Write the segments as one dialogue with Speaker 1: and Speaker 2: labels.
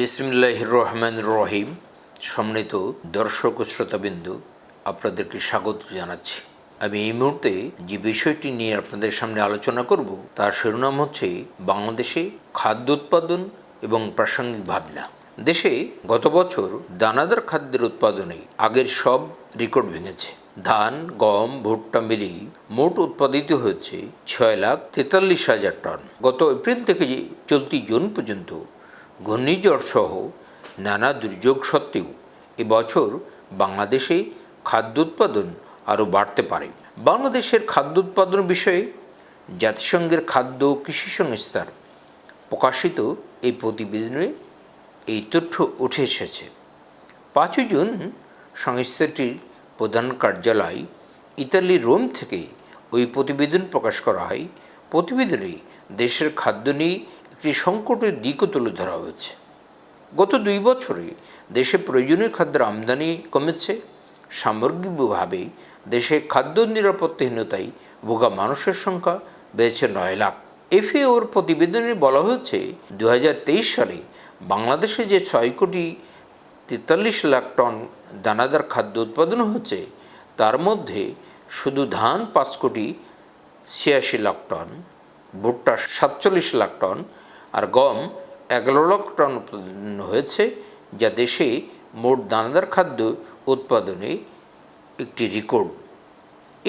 Speaker 1: বিসমিল্লাহ রহমান রহিম। সম্মানিত দর্শক শ্রোতাবিন্দু, আপনাদেরকে স্বাগত জানাচ্ছি। আমি এই মুহূর্তে যে বিষয়টি নিয়ে আপনাদের সামনে আলোচনা করব, তার শিরোনাম হচ্ছে বাংলাদেশে খাদ্য উৎপাদন এবং প্রাসঙ্গিক ভাবনা। দেশে গত বছর দানাদার খাদ্যের উৎপাদনে আগের সব রেকর্ড ভেঙেছে। ধান, গম, ভুট্টা মিলিয়ে মোট উৎপাদিত হয়েছে ছয় লাখ তেতাল্লিশ হাজার টন। গত এপ্রিল থেকে চলতি জুন পর্যন্ত ঘূর্ণিঝড় সহ নানা দুর্যোগ সত্ত্বেও এবছর বাংলাদেশে খাদ্য উৎপাদন আরও বাড়তে পারে। বাংলাদেশের খাদ্য উৎপাদন বিষয়ে জাতিসংঘের খাদ্য ও কৃষি সংস্থার প্রকাশিত এই প্রতিবেদনে এই তথ্য উঠে এসেছে। পাঁচই জুন সংস্থাটির প্রধান কার্যালয় ইতালির রোম থেকে ওই প্রতিবেদন প্রকাশ করা হয়। প্রতিবেদনে দেশের খাদ্য নিয়ে একটি সংকটের দিকও তুলে ধরা হয়েছে। গত দুই বছরে দেশে প্রয়োজনীয় খাদ্যের আমদানি কমেছে। সামগ্রিকভাবে দেশে খাদ্য নিরাপত্তাহীনতায় ভোগা মানুষের সংখ্যা বেড়েছে নয় লাখ। এফএওর প্রতিবেদনে বলা হয়েছে দু হাজার তেইশ সালে বাংলাদেশে যে ছয় কোটি তেতাল্লিশ লাখ টন দানাদার খাদ্য উৎপাদন হচ্ছে তার মধ্যে শুধু ধান পাঁচ কোটি ছিয়াশি লাখ টন, ভুট্টা সাতচল্লিশ লাখ টন আর গম এগারো লাখ টন উৎপাদন হয়েছে, যা দেশে মোট দানাদার খাদ্য উৎপাদনে একটি রেকর্ড।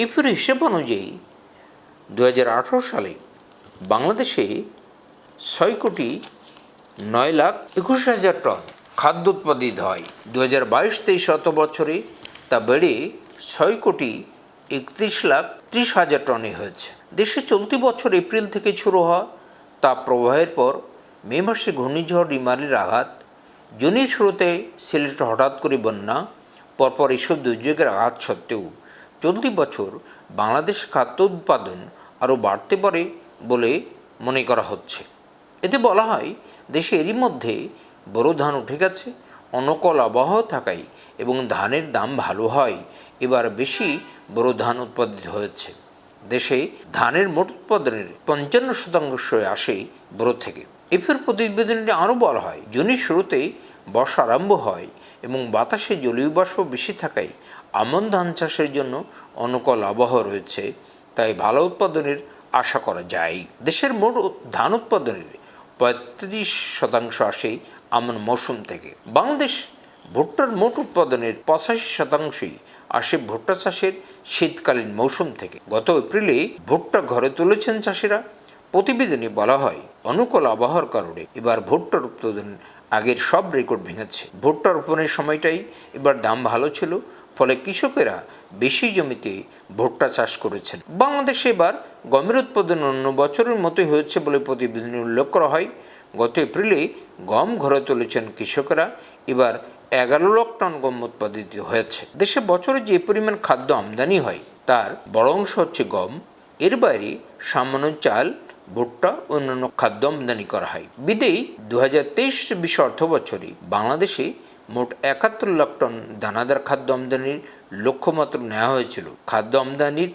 Speaker 1: এফের হিসেব অনুযায়ী দু হাজার আঠেরো সালে বাংলাদেশে ছয় কোটি নয় লাখ একুশ হাজার টন খাদ্য উৎপাদিত হয়। দু হাজার বাইশ তেইশ শত বছরে তা বেড়ে ছয় কোটি একত্রিশ লাখ ত্রিশ হাজার টনে হয়েছে। দেশে চলতি বছর এপ্রিল থেকে শুরু হওয়া তাপ প্রবাহের পর মে মাসে ঘূর্ণিঝড় রিমালের আঘাত। জুনের শুরুতে সিলেটে হঠাৎ করে বন্যা, পরপর এসব দুর্যোগের আঘাত সত্ত্বেও চলতি বছর বাংলাদেশ খাদ্য উৎপাদন আরও বাড়তে পারে বলে মনে করা হচ্ছে। এতে বলা হয়, দেশে এরই মধ্যে বড় ধান উঠে গেছে, অনকল আবহাওয়া থাকায় এবং ধানের দাম ভালো হয়, এবার বেশি বড় ধান উৎপাদিত হয়েছে। দেশে ধানের মোট উৎপাদনের পঞ্চান্ন শতাংশ আসে বড় থেকে। এফের প্রতিবেদনে আরও বলা হয়, জুনের শুরুতেই বর্ষা আরম্ভ হয় এবং বাতাসে জলীয় বাষ্প বেশি থাকায় আমন ধান চাষের জন্য অনুকূল আবহাওয়া রয়েছে, তাই ভালো উৎপাদনের আশা করা যায়। দেশের মোট ধান উৎপাদনের পঁয়ত্রিশ শতাংশ আসে আমন মৌসুম থেকে। বাংলাদেশ ভুট্টার মোট উৎপাদনের পঁচাশি শতাংশই আসে ভুট্টা চাষের শীতকালীন মৌসুম থেকে। গত এপ্রিলে ভুট্টা ঘরে তুলেছেন চাষিরা। প্রতিবেদনে বলা হয়, অনুকূল আবহাওয়ার কারণে এবার ভুট্টার উৎপাদন আগের সব রেকর্ড ভেঙেছে। ভুট্টা রোপণের সময়টাই এবার দাম ভালো ছিল, ফলে কৃষকেরা বেশি জমিতে ভুট্টা চাষ করেছেন। বাংলাদেশে এবার গমের উৎপাদন অন্য বছরের মতোই হয়েছে বলে প্রতিবেদনে উল্লেখ করা হয়। গত এপ্রিলে গম ঘরে তুলেছেন কৃষকেরা, এবার এগারো লাখ টন গম উৎপাদিত হয়েছে। দেশে বছরে যে পরিমাণ খাদ্য আমদানি হয়, তার বড় অংশ হচ্ছে গম। এর বাইরে সামান্য চাল, ভুট্টা, অন্যান্য খাদ্য আমদানি করা হয়। বিদেই দু হাজার তেইশ চব্বিশ অর্থ বছরে বাংলাদেশে মোট একাত্তর লাখ টন দানাদার খাদ্য আমদানির লক্ষ্যমাত্রা নেওয়া হয়েছিল। খাদ্য আমদানির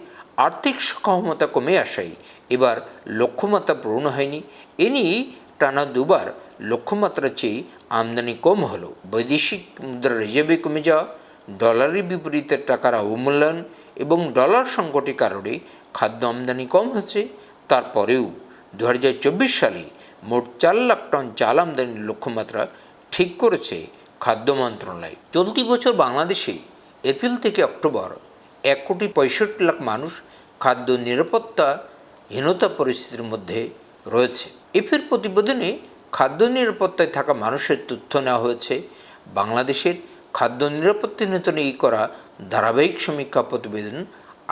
Speaker 1: আর্থিক সক্ষমতা কমে আসায় এবার লক্ষ্যমাত্রা পূরণ হয়নি। এ নিয়ে টানা দুবার লক্ষ্যমাত্রা চেয়ে আমদানি কম হলো। বৈদেশিক মুদ্রার রিজার্ভে কমে যাওয়া ডলারের বিপরীতে টাকার অবমূল্যায়ন এবং ডলার সংকটের কারণে খাদ্য আমদানি কম হচ্ছে। তারপরেও দু হাজার চব্বিশ সালে মোট চার লাখ টন চাল আমদানির লক্ষ্যমাত্রা ঠিক করেছে খাদ্য মন্ত্রণালয়। চলতি বছর বাংলাদেশে এপ্রিল থেকে অক্টোবর এক কোটি পঁয়ষট্টি লাখ মানুষ খাদ্য নিরাপত্তাহীনতা পরিস্থিতির মধ্যে রয়েছে। এফের প্রতিবেদনে খাদ্য নিরাপত্তায় থাকা মানুষের তথ্য নেওয়া হয়েছে। বাংলাদেশের খাদ্য নিরাপত্তাহীনতা নিয়ে করা ধারাবাহিক সমীক্ষা প্রতিবেদন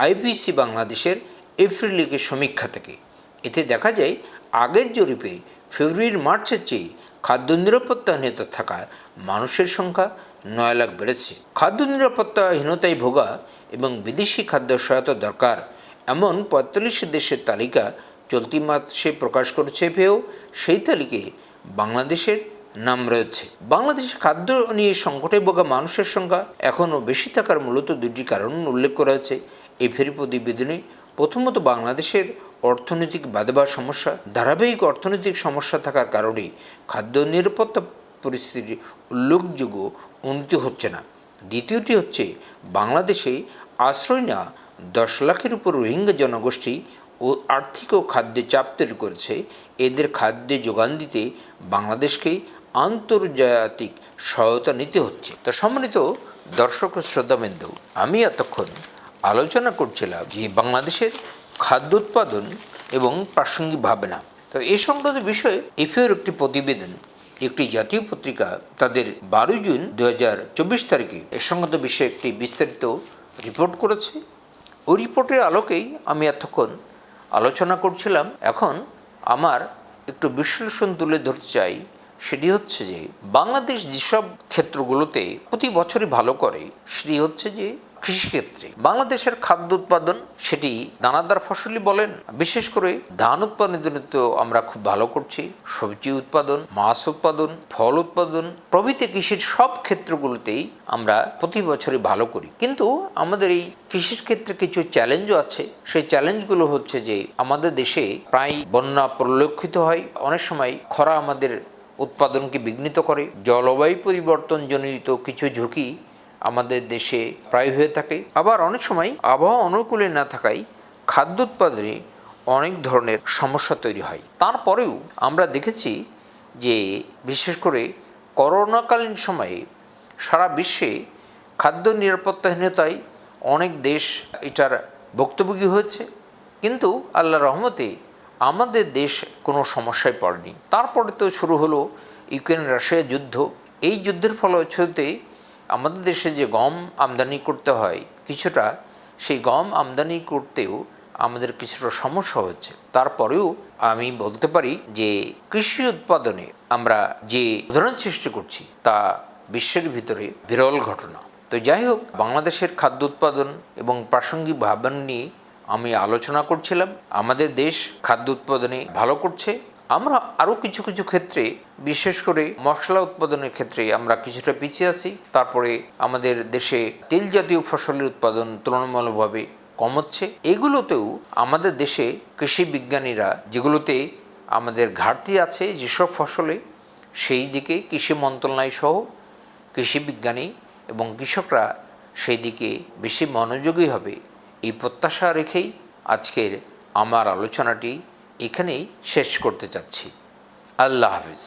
Speaker 1: আইপিসি বাংলাদেশের এপ্রিলের সমীক্ষা থেকে। এতে দেখা যায়, আগের জরিপে ফেব্রুয়ারি মার্চের চেয়ে খাদ্য নিরাপত্তাহীনতা থাকা মানুষের সংখ্যা নয় লাখ বেড়েছে। খাদ্য নিরাপত্তাহীনতায় ভোগা এবং বিদেশি খাদ্য সহায়তা দরকার এমন পঁয়তাল্লিশ দেশের তালিকা চলতি মাসে প্রকাশ করেছে। পেয়েও সেই তালিকায় বাংলাদেশের নাম রয়েছে। বাংলাদেশে খাদ্য নিয়ে সংকটে ভোগা মানুষের সংখ্যা এখনও বেশি থাকার মূলত দুটি কারণ উল্লেখ করা হয়েছে। এই ফেরি প্রতিবেদনে প্রথমত বাংলাদেশের অর্থনৈতিক বাদেবার সমস্যা, ধারাবাহিক অর্থনৈতিক সমস্যা থাকার কারণে খাদ্য নিরাপত্তা পরিস্থিতির উল্লেখযোগ্য উন্নতি হচ্ছে না। দ্বিতীয়টি হচ্ছে, বাংলাদেশে আশ্রয় নেওয়া দশ লাখের উপর রোহিঙ্গা জনগোষ্ঠী ও আর্থিক ও খাদ্যে চাপ তৈরি করেছে। এদের খাদ্যে যোগান দিতে বাংলাদেশকে আন্তর্জাতিক সহায়তা নিতে হচ্ছে। তো সম্মানিত দর্শক শ্রদ্ধাবিন্দু আমি এতক্ষণ আলোচনা করছিলাম যে বাংলাদেশের খাদ্য উৎপাদন এবং প্রাসঙ্গিক ভাবনা। তো এই সংক্রান্ত বিষয়ে এফিওর একটি প্রতিবেদন, একটি জাতীয় পত্রিকা তাদের বারোই জুন দু হাজার চব্বিশ তারিখে এ সংক্রান্ত বিষয়ে একটি বিস্তারিত রিপোর্ট করেছে। ওই রিপোর্টের আলোকেই আমি এতক্ষণ আলোচনা করছিলাম, এখন আমার একটু বিশ্লেষণ তুলে ধরতে চাই, সেটি হচ্ছে যে বাংলাদেশ যেসব ক্ষেত্রগুলোতে প্রতি বছরই ভালো করে, সেটি হচ্ছে যে কৃষিক্ষেত্রে বাংলাদেশের খাদ্য উৎপাদন সেটি দানাদার ফসলই বলেন। বিশেষ করে ধান উৎপাদনের জন্য তো আমরা খুব ভালো করছি। সবজি উৎপাদন, মাছ উৎপাদন, ফল উৎপাদন, প্রভৃতি কৃষির সব ক্ষেত্রগুলোতেই আমরা প্রতি বছরই ভালো করি। কিন্তু আমাদের এই কৃষির ক্ষেত্রে কিছু চ্যালেঞ্জও আছে। সেই চ্যালেঞ্জগুলো হচ্ছে যে আমাদের দেশে প্রায় বন্যা পরিলক্ষিত হয়। অনেক সময় খরা আমাদের উৎপাদনকে বিঘ্নিত করে। জলবায়ু পরিবর্তন জনিত কিছু ঝুঁকি আমাদের দেশে প্রায় হয়ে থাকে। আবার অনেক সময় আবহাওয়া অনুকূলে না থাকায় খাদ্য উৎপাদনে অনেক ধরনের সমস্যা তৈরি হয়। তারপরেও আমরা দেখেছি যে বিশেষ করে করোনাকালীন সময়ে সারা বিশ্বে খাদ্য নিরাপত্তাহীনতায় অনেক দেশ এটার ভুক্তভোগী হয়েছে। কিন্তু আল্লাহ রহমতে আমাদের দেশ কোনো সমস্যায় পড়েনি। তারপরে তো শুরু হলো ইউক্রেন রাশিয়া যুদ্ধ। এই যুদ্ধের ফলশ্রুতিতে আমাদের দেশে যে গম আমদানি করতে হয়, কিছুটা সেই গম আমদানি করতেও আমাদের কিছুটা সমস্যা হচ্ছে। তারপরেও আমি বলতে পারি যে কৃষি উৎপাদনে আমরা যে উদাহরণ সৃষ্টি করছি, তা বিশ্বের ভিতরে বিরল ঘটনা। তো যাই হোক, বাংলাদেশের খাদ্য উৎপাদন এবং প্রাসঙ্গিক ভাবনা নিয়ে আমি আলোচনা করছিলাম। আমাদের দেশ খাদ্য উৎপাদনে ভালো করছে আমরা আরও কিছু কিছু ক্ষেত্রে, বিশেষ করে মশলা উৎপাদনের ক্ষেত্রে আমরা কিছুটা পিছিয়ে আছি। তারপরে আমাদের দেশে তেল জাতীয় ফসলের উৎপাদন তুলনামূলকভাবে কম হচ্ছে। এগুলোতেও আমাদের দেশে কৃষি বিজ্ঞানীরা যেগুলোতে আমাদের ঘাটতি আছে যেসব ফসলে, সেই দিকে কৃষি মন্ত্রণালয় সহ কৃষি বিজ্ঞানী এবং কৃষকরা সেই দিকে বেশি মনোযোগী হবে। এই প্রত্যাশা রেখেই আজকের আমার আলোচনাটি এখানেই শেষ করতে চাচ্ছি। আল্লাহ হাফিজ।